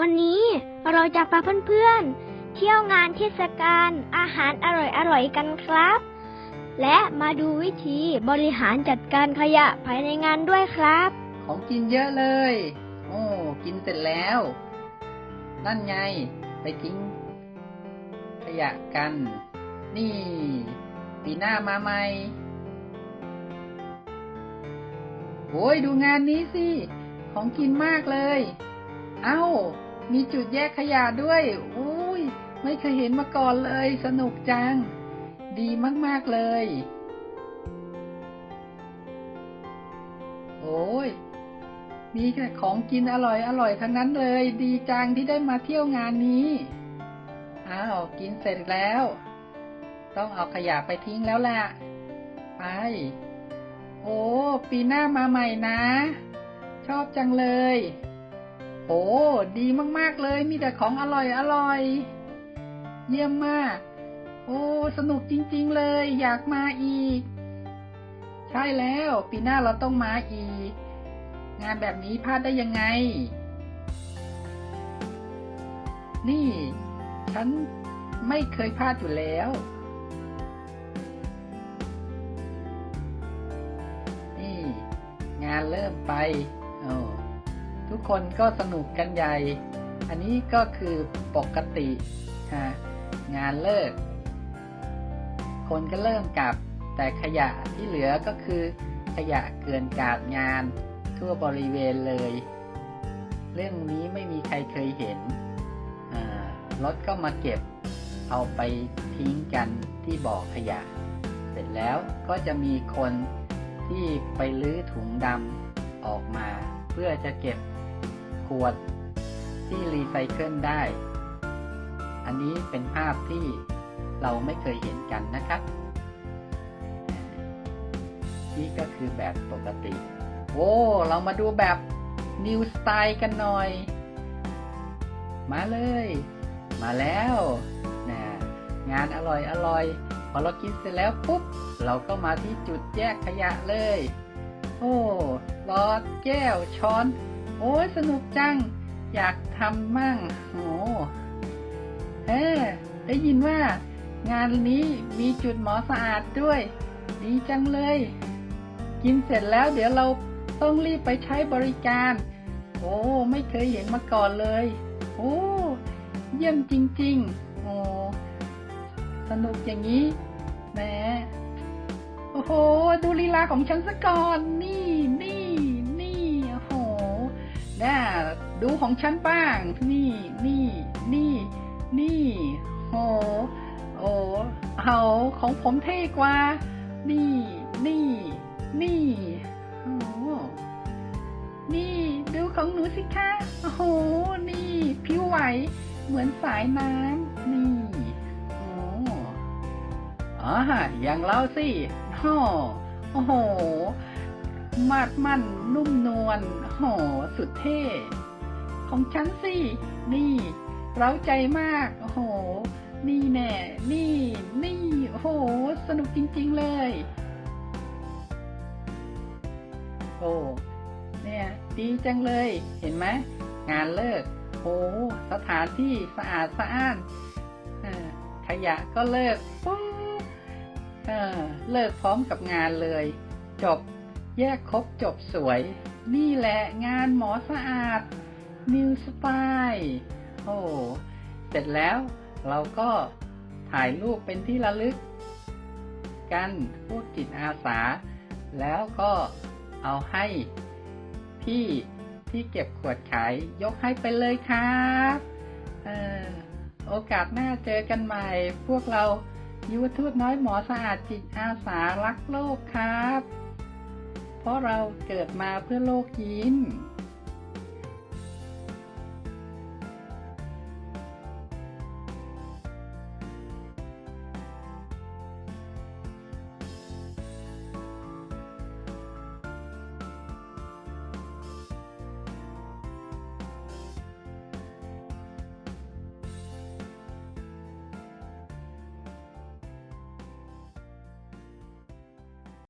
วันนี้เราจะพาเพื่อนๆ เที่ยวงานเทศกาลอาหารอร่อยๆกันครับ และมาดูวิธีบริหารจัดการขยะภายในงานด้วยครับ ของกินเยอะเลย โอ้กินเสร็จแล้ว นั่นไง ไปทิ้งขยะกัน นี่ ปีหน้ามาใหม่โอ้ยดูงานนี้สิ ของกินมากเลย เอ้า มีจุดแยกขยะด้วย อุ้ย ไม่เคยเห็นมาก่อนเลย สนุกจัง ดีมาก ๆ เลย โอ้ย มีแต่ของกินอร่อยอร่อยทั้งนั้นเลย ดีจังที่ได้มาเที่ยวงานนี้ อ้าว กินเสร็จแล้ว ต้องเอาขยะไปทิ้งแล้วล่ะ ไป โอ้ ปีหน้ามาใหม่นะ ชอบจังเลย โอ้ ดีมากๆเลย มีแต่ของอร่อยอร่อย เยี่ยมมาก โอ้ สนุกจริง ๆ เลย อยากมาอีก ใช่แล้ว ปีหน้าเราต้องมาอีก งานแบบนี้พลาดได้ยังไง นี่ ฉันไม่เคยพลาดอยู่แล้ว นี่ งานเริ่มไป โอ้ ทุกคนก็สนุกกันใหญ่ อันนี้ก็คือปกติฮะงานเลิก คนก็เริ่มกลับ แต่ขยะที่เหลือก็คือ ขยะเกลื่อนกาดงาน ทั่วบริเวณเลย เรื่องนี้ไม่มีใครเคยเห็นรถก็มาเก็บ เอาไปทิ้งกันที่บ่อขยะ เสร็จแล้วก็จะมีคนที่ไปลื้อถุงดำออกมา เพื่อจะเก็บ ขวดที่รีไซเคิลได้ อันนี้เป็นภาพที่เราไม่เคยเห็นกันนะครับ นี่ก็คือแบบปกติ โอ้ เรามาดูแบบนิวสไตล์กันหน่อย มาเลย มาแล้วนะงานอร่อยอร่อยพอเรากินเสร็จแล้วปุ๊บ เราก็มาที่จุดแยกขยะเลย โอ้รอดแก้วช้อน โอ้ยสนุกจัง อยากทำมั่งโอ้เอ๊ะได้ยินว่า งานนี้มีจุดหมอสะอาดด้วย ดีจังเลย กินเสร็จแล้วเดี๋ยวเราต้องรีบไปใช้บริการ โอ้ไม่เคยเห็นมาก่อนเลย โอ้เยี่ยมจริง ๆ โอ้สนุกอย่างนี้แหมโอ้โห ดูลีลาของฉันซะก่อน นี่นี่นี่ น่าดูของฉันบ้าง นี่นี่นี่นี่โอ้โอ้เอาของผมเท่กว่า นี่ นี่ นี่โอ้นี่ ดูของหนูสิคะ โอ้โห นี่ผิวไหว เหมือนสายน้ำ นี่ โอ้อ๋ออย่างเราสิโอ้โอ้โห มาดมั่น นุ่มนวลโอ้โหสุดเท่ ของฉันสิ นี่ เร้าใจมากโอ้โหนี่แน่ นี่ นี่โอ้โห สนุกจริง ๆ เลย โอ้เนี่ย ดีจังเลย เห็นไหม งานเลิกโอ้สถานที่สะอาดสะอ้านขยะก็เลิกปุ๊บเออเลิกพร้อมกับงานเลย จบ แยกครบจบสวย นี่แหละงานหมอสะอาด นิวสไตล์โอ้เสร็จแล้วเราก็ถ่ายรูปเป็นที่ระลึก กันพวกจิตอาสา แล้วก็เอาให้พี่ที่เก็บขวดขายยกให้ไปเลยครับออโอกาสหน้าเจอกันใหม่ พวกเรายุวทูตน้อยหมอสะอาดจิตอาสารักโลกครับ เพราะเราเกิดมาเพื่อโลกยิ้ม